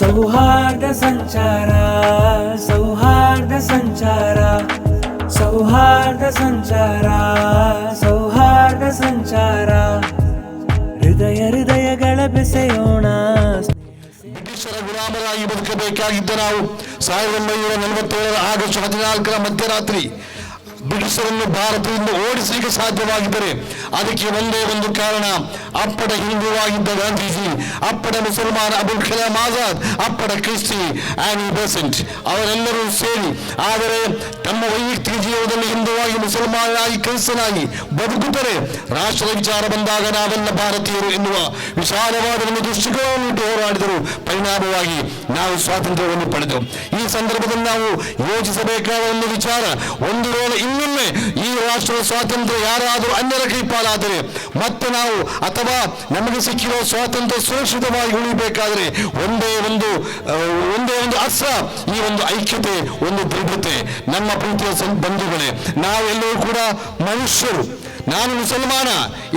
ಸೌಹಾರ್ದ ಸಂಚಾರ ಸೌಹಾರ್ದ ಸಂಚಾರ ಸೌಹಾರ್ದ ಸಂಚಾರ ಸೌಹಾರ್ದ ಸಂಚಾರ. ಹೃದಯ ಹೃದಯಗಳ ಬೆಸೆಯೋಣ. ಗುಲಾಮರಾಗಿ ಬದುಕಬೇಕಾಗಿದ್ದ ನಾವು ಸಾವಿರದ ಒಂಬೈನೂರ ನಲವತ್ತೇಳರ ಆಗಸ್ಟ್ ಹದಿನಾಲ್ಕರ ಮಧ್ಯರಾತ್ರಿ ಬ್ರಿಟಿಷರನ್ನು ಭಾರತದಿಂದ ಓಡಿಸಲಿಕ್ಕೆ ಸಾಧ್ಯವಾಗಿದ್ದರೆ ಅದಕ್ಕೆ ಒಂದೇ ಒಂದು ಕಾರಣ ಅಪ್ಪಡ ಹಿಂದುವಾಗಿದ್ದ ಗಾಂಧೀಜಿ ಅಪ್ಪಡ ಮುಸಲ್ಮಾನ ಅಬುಲ್ ಕಲಾಂ ಆಜಾದ್ ಅಪ್ಪಡ ಕ್ರಿಸ್ಟಿ ಆನಿ ಬೆಸೆಂಟ್. ಅವರೆಲ್ಲರೂ ಸೇರಿ, ಆದರೆ ತಮ್ಮ ವೈಯಕ್ತಿಕ ಜೀವನದಲ್ಲಿ ಹಿಂದುವಾಗಿ ಮುಸಲ್ಮಾನಾಗಿ ಕ್ರಿಸ್ತನಾಗಿ ಬದುಕುತ್ತಾರೆ. ರಾಷ್ಟ್ರದ ವಿಚಾರ ಬಂದಾಗ ನಾವೆಲ್ಲ ಭಾರತೀಯರು ಎನ್ನುವ ವಿಶಾಲವಾದ ಒಂದು ದೃಷ್ಟಿಕೋನವನ್ನು ಇಟ್ಟು ಹೋರಾಡಿದರು ಪರಿಣಾಮವಾಗಿ ನಾವು ಸ್ವಾತಂತ್ರ್ಯವನ್ನು ಪಡೆದೆವು. ಈ ಸಂದರ್ಭದಲ್ಲಿ ನಾವು ಯೋಚಿಸಬೇಕಾದ ಒಂದು ವಿಚಾರ, ಒಂದು ವೇಳೆ ಇನ್ನೊಮ್ಮೆ ಈ ರಾಷ್ಟ್ರದ ಸ್ವಾತಂತ್ರ್ಯ ಯಾರಾದರೂ ಅನ್ಯರ ಕೈಪಾಲಾದರೆ ಮತ್ತೆ ನಾವು ಅಥವಾ ನಮಗೆ ಸಿಕ್ಕಿರೋ ಸ್ವಾತಂತ್ರ್ಯ ಸುರಕ್ಷಿತವಾಗಿ ಉಳಿಬೇಕಾದ್ರೆ ಒಂದೇ ಒಂದು ಒಂದೇ ಒಂದು ಅಸ್ತ್ರ, ಈ ಒಂದು ಐಕ್ಯತೆ, ಒಂದು ದೃಢತೆ. ನಮ್ಮ ಪ್ರೀತಿಯ ಬಂಧುಗಳೇ, ನಾವೆಲ್ಲರೂ ಕೂಡ ಮನುಷ್ಯರು. ನಾನು ಮುಸಲ್ಮಾನ,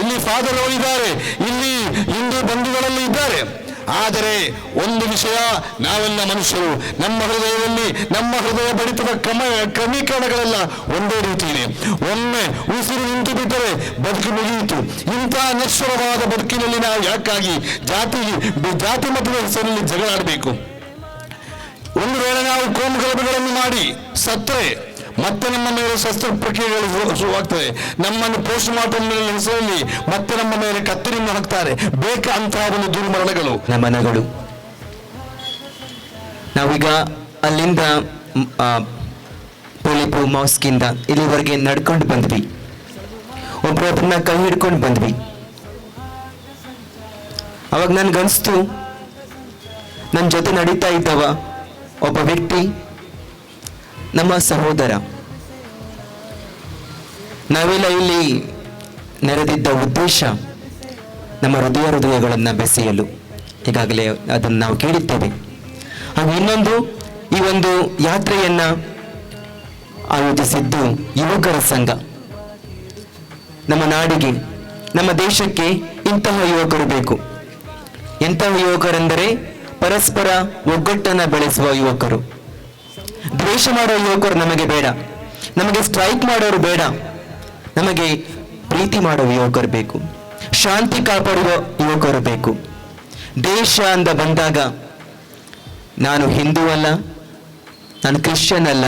ಇಲ್ಲಿ ಫಾದರ್ ಇದ್ದಾರೆ, ಇಲ್ಲಿ ಹಿಂದೂ ಬಂಧುಗಳಲ್ಲಿ ಇದ್ದಾರೆ. ಆದರೆ ಒಂದು ವಿಷಯ, ನಾವೆಲ್ಲ ಮನುಷ್ಯರು, ನಮ್ಮ ಹೃದಯದಲ್ಲಿ, ನಮ್ಮ ಹೃದಯ ಬಡಿತದ ಕ್ರಮ, ಕ್ರಮೀಕರಣಗಳೆಲ್ಲ ಒಂದೇ ರೀತಿ ಇದೆ ಒಮ್ಮೆ ಉಸಿರು ಬದುಕು ಮುಗಿಯಿತು ಇಂತಹ ನಶ್ವರವಾದ ಬದುಕಿನಲ್ಲಿ ನಾವು ಯಾಕಾಗಿ ಜಾತಿ ಜಾತಿ ಮತದ ಹೆಸರಿನಲ್ಲಿ ಜಗಳಾಡಬೇಕು? ಒಂದು ವೇಳೆ ನಾವು ಕೋಮು ಮಾಡಿ ಸತ್ತರೆ, ಮತ್ತೆ ನಮ್ಮ ಮೇಲೆ ಶಸ್ತ್ರ ಪ್ರಕ್ರಿಯೆಗಳು ಶುರು- ಶುರುವಾಗ್ತದೆ ನಮ್ಮನ್ನು ಪೋಸ್ಟ್ ಮಾರ್ಟಮ್ ಹೆಸರಲ್ಲಿ ಮತ್ತೆ ನಮ್ಮ ಮೇಲೆ ಕತ್ತರಿಯನ್ನು ಹಾಕ್ತಾರೆ. ಬೇಕ ಒಂದು ದುರ್ಮರಣಗಳು. ನಮನಗಳು ನಾವೀಗ ಅಲ್ಲಿಂದ ಪೊಲಿಪು ಮಾಸ್ಕಿಂದ ಇಲ್ಲಿವರೆಗೆ ನಡ್ಕೊಂಡು ಬಂದ್ವಿ. ಒಬ್ಬರೊಬ್ಬರನ್ನ ಕೈ ಹಿಡ್ಕೊಂಡು ಬಂದ್ವಿ. ಅವಾಗ ನನ್ಗನ್ಸ್ತು ನನ್ನ ಜೊತೆ ನಡೀತಾ ಇದ್ದವ ಒಬ್ಬ ವ್ಯಕ್ತಿ, ನಮ್ಮ ಸಹೋದರ. ನಾವೆಲ್ಲ ಇಲ್ಲಿ ನೆರೆದಿದ್ದ ಉದ್ದೇಶ ನಮ್ಮ ಹೃದಯ ಹೃದಯಗಳನ್ನು ಬೆಸೆಯಲು. ಈಗಾಗಲೇ ಅದನ್ನು ನಾವು ಕೇಳಿದ್ದೇವೆ. ಹಾಗೂ ಇನ್ನೊಂದು, ಈ ಒಂದು ಯಾತ್ರೆಯನ್ನ ಆಯೋಜಿಸಿದ್ದು ಯುವಕರ ಸಂಘ. ನಮ್ಮ ನಾಡಿಗೆ, ನಮ್ಮ ದೇಶಕ್ಕೆ ಇಂತಹ ಯುವಕರು ಬೇಕು. ಎಂತಹ ಯುವಕರೆಂದರೆ ಪರಸ್ಪರ ಒಗ್ಗಟ್ಟನ್ನು ಬೆಳೆಸುವ ಯುವಕರು. ದ್ವೇಷ ಮಾಡುವ ಯುವಕರು ನಮಗೆ ಬೇಡ. ನಮಗೆ ಸ್ಟ್ರೈಕ್ ಮಾಡೋರು ಬೇಡ. ನಮಗೆ ಪ್ರೀತಿ ಮಾಡುವ ಯುವಕರು ಬೇಕು. ಶಾಂತಿ ಕಾಪಾಡುವ ಯುವಕರು ಬೇಕು. ದೇಶ ಅಂತ ಬಂದಾಗ ನಾನು ಹಿಂದೂ ಅಲ್ಲ, ನಾನು ಕ್ರಿಶ್ಚಿಯನ್ ಅಲ್ಲ.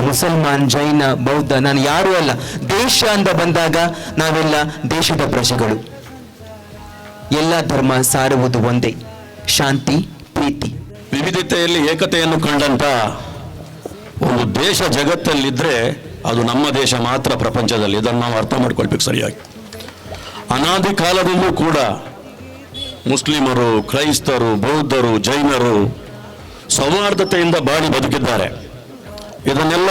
ಮುಸಲ್ಮಾನ್ ಜೈನ, ಬೌದ್ಧ, ನಾನು ಯಾರೂ ಅಲ್ಲ. ದೇಶ ಅಂತ ಬಂದಾಗ ನಾವೆಲ್ಲ ದೇಶದ ಪ್ರಜೆಗಳು. ಎಲ್ಲ ಧರ್ಮ ಸಾರುವುದು ಒಂದೇ. ಶಾಂತಿ, ಪ್ರೀತಿ. ವಿವಿಧತೆಯಲ್ಲಿ ಏಕತೆಯನ್ನು ಕಂಡಂತ ಒಂದು ದೇಶ ಜಗತ್ತಲ್ಲಿದ್ದರೆ ಅದು ನಮ್ಮ ದೇಶ ಮಾತ್ರ ಪ್ರಪಂಚದಲ್ಲಿ. ಇದನ್ನು ನಾವು ಅರ್ಥ ಮಾಡ್ಕೊಳ್ಬೇಕು ಸರಿಯಾಗಿ. ಅನಾದಿ ಕಾಲದಲ್ಲೂ ಕೂಡ ಮುಸ್ಲಿಮರು, ಕ್ರೈಸ್ತರು, ಬೌದ್ಧರು, ಜೈನರು ಸೌಹಾರ್ದತೆಯಿಂದ ಬಾಳಿ ಬದುಕಿದ್ದಾರೆ. ಇದನ್ನೆಲ್ಲ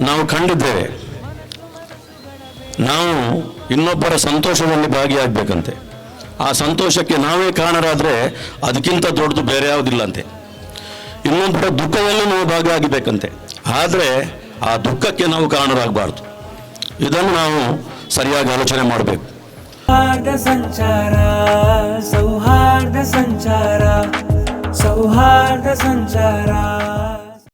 ನಾವು ಕಂಡಿದ್ದೇವೆ. ನಾವು ಇನ್ನೊಬ್ಬರ ಸಂತೋಷದಲ್ಲಿ ಭಾಗಿಯಾಗಬೇಕಂತೆ. ಆ ಸಂತೋಷಕ್ಕೆ ನಾವೇ ಕಾರಣರಾದರೆ ಅದಕ್ಕಿಂತ ದೊಡ್ಡದು ಬೇರೆ ಯಾವುದಿಲ್ಲಂತೆ. ಇನ್ನೊಬ್ಬರ ದುಃಖದಲ್ಲೂ ನಾವು ಭಾಗಿಯಾಗಬೇಕಂತೆ. ಆದರೆ ಆ ದುಃಖಕ್ಕೆ ನಾವು ಕಾರಣರಾಗಬಾರ್ದು. ಇದನ್ನು ನಾವು ಸರಿಯಾಗಿ ಆಲೋಚನೆ ಮಾಡಬೇಕು. ಸಂಚಾರ, ಸೌಹಾರ್ದ ಸಂಚಾರ ಸೌಹಾರ್ದ ಸಂಚಾರ.